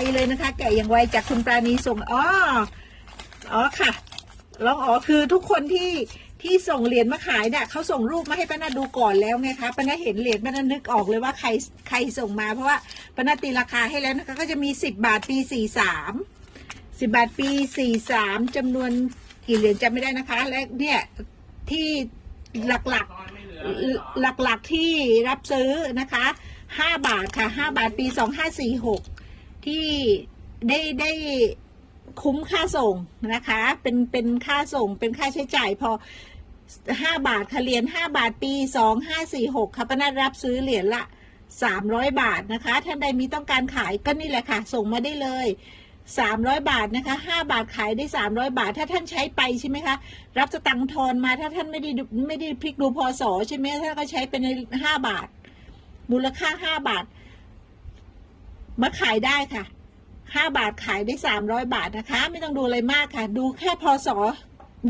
ไปเลยนะคะ แกะอย่างไวจากคุณปราณีส่งอ๋ออ๋อค่ะลองอ๋อคือทุกคนที่ที่ส่งเหรียญมาขายเนี่ยเขาส่งรูปมาให้ป้านาดูก่อนแล้วไงคะป้านาเห็นเหรียญป้านานึกออกเลยว่าใครใครส่งมา เพราะว่าป้านาตีราคาให้แล้วนะคะก็จะมีสิบบาทปีสี่สามสิบบาทปีสี่สามจำนวนกี่เหรียญจำไม่ได้นะคะ และเนี่ยที่หลักๆหลักๆที่รับซื้อนะคะห้าบาทค่ะห้าบาทปีสองห้าสี่หก ที่ได้ได้คุ้มค่าส่งนะคะ เป็นเป็นค่าส่งเป็นค่าใช้จ่ายพอห้าบาทค่ะเหรียญห้าบาทปีสองห้าสี่หกค่ะปนัดรับซื้อเหรียญละสามร้อยบาทนะคะ ท่านใดมีต้องการขายก็นี่แหละค่ะ ส่งมาได้เลยสามร้อยบาทนะคะห้าบาทขายได้สามร้อยบาท ถ้าท่านใช้ไปใช่ไหมคะ รับสตังค์ทอนมาถ้าท่านไม่ได้ไม่ได้พลิกดูพอสอใช่ไหมท่านก็ใช้เป็นห้าบาท มูลค่าห้าบาท มาขายได้ค่ะห้าบาทขายได้สามร้อยบาทนะคะ ไม่ต้องดูอะไรมากค่ะ ดูแค่พอสอ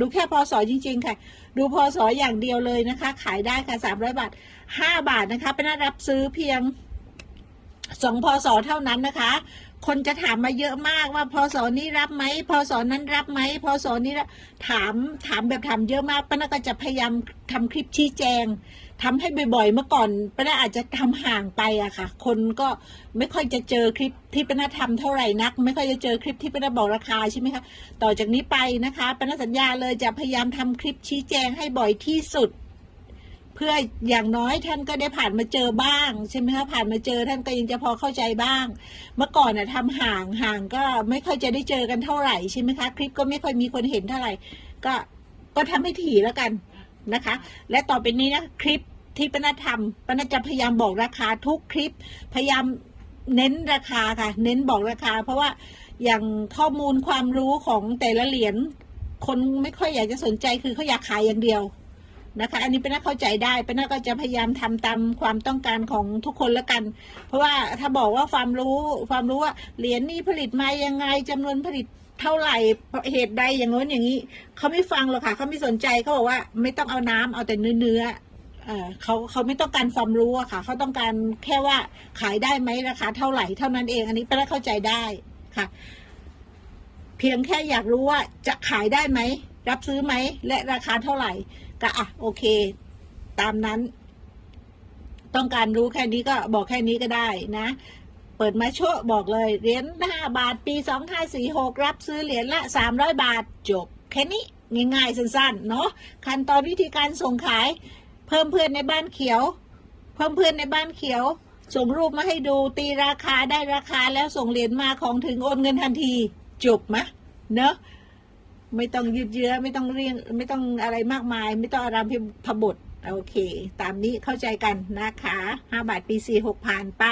ดูแค่พอสอจริง ๆ ค่ะ ดูพอสออย่างเดียวเลยนะคะ ขายได้ค่ะสามร้อยบาทห้าบาทนะคะเป็นรับซื้อเพียงสองพอสอเท่านั้นนะคะ คนจะถามมาเยอะมากว่าพอสอนี้รับไหมพอสอนั้นรับไหมพอสอนี้รับถามถามแบบถามเยอะมากป้านาก็จะพยายามทำคลิปชี้แจงทำให้บ่อยๆ เมื่อก่อนป้านาอาจจะทำห่างไปอะค่ะ คนก็ไม่ค่อยจะเจอคลิปที่ป้านาทำเท่าไหร่นัก ไม่ค่อยจะเจอคลิปที่ป้านาบอกราคาใช่ไหมคะต่อจากนี้ไปนะคะป้านาสัญญาเลยจะพยายามทำคลิปชี้แจงให้บ่อยที่สุด พื่ออย่างน้อยท่านก็ได้ผ่านมาเจอบ้าง ใช่ไหมคะผ่านมาเจอท่านก็ยังจะพอเข้าใจบ้าง เมื่อก่อนน่ะทำห่างห่างก็ไม่ค่อยจะได้เจอกันเท่าไหร่ใช่ไหมคะ คลิปก็ไม่ค่อยมีคนเห็นเท่าไหร่ ก็ก็ทำให้ถี่แล้วกันนะคะ และต่อไปนี้นะคลิปที่ปนัดทำปนัดจะพยายามบอกราคาทุกคลิป พยายามเน้นราคาค่ะ เน้นบอกราคา เพราะว่าอย่างข้อมูลความรู้ของแต่ละเหรียญคนไม่ค่อยอยากจะสนใจคือเขาอยากขายอย่างเดียว นะคะ อันนี้เป็นน่าเข้าใจได้เป็นน่าก็จะพยายามทำตามความต้องการของทุกคนล้วกัน เพราะว่าถ้าบอกว่าความรู้ความรู้ว่าเหรียญนี้ผลิตมายังไงจำนวนผลิตเท่าไหร่เหตุใดอย่างโน้นอย่างนี้เขาไม่ฟังหรอกค่ะเขาไม่สนใจเขาบอกว่าไม่ต้องเอาน้ำเอาแต่เนื้อเนื้อเขาเขาไม่ต้องการความรู้อะค่ะเขาต้องการแค่ว่าขายได้ไหมราคาเท่าไหร่เท่านั้นเอง อันนี้เป็นน่าเข้าใจได้ค่ะ เพียงแค่อยากรู้ว่าจะขายได้ไหม รับซื้อไหม และราคาเท่าไหร่ ก็อะโอเค ตามนั้น ต้องการรู้แค่นี้ก็บอกแค่นี้ก็ได้นะ เปิดมาโชว์บอกเลย เหรียญห้าบาทปีสองห้าสี่หกรับซื้อเหรียญละสามร้อยบาทจบ แค่นี้ง่ายๆสั้นๆ เนาะขั้นตอนวิธีการส่งขาย เพิ่มเพื่อนในบ้านเขียว เพิ่มเพื่อนในบ้านเขียวส่งรูปมาให้ดูตีราคาได้ราคาแล้วส่งเหรียญมาของถึงโอนเงินทันที จบมะ เนอะ ไม่ต้องยืดเยื้อไม่ต้องเรียงไม่ต้องอะไรมากมาย ไม่ต้องอารามพิพบทโอเค ตามนี้เข้าใจกันนะคะห้าบาทปีสี่หกผ่านไป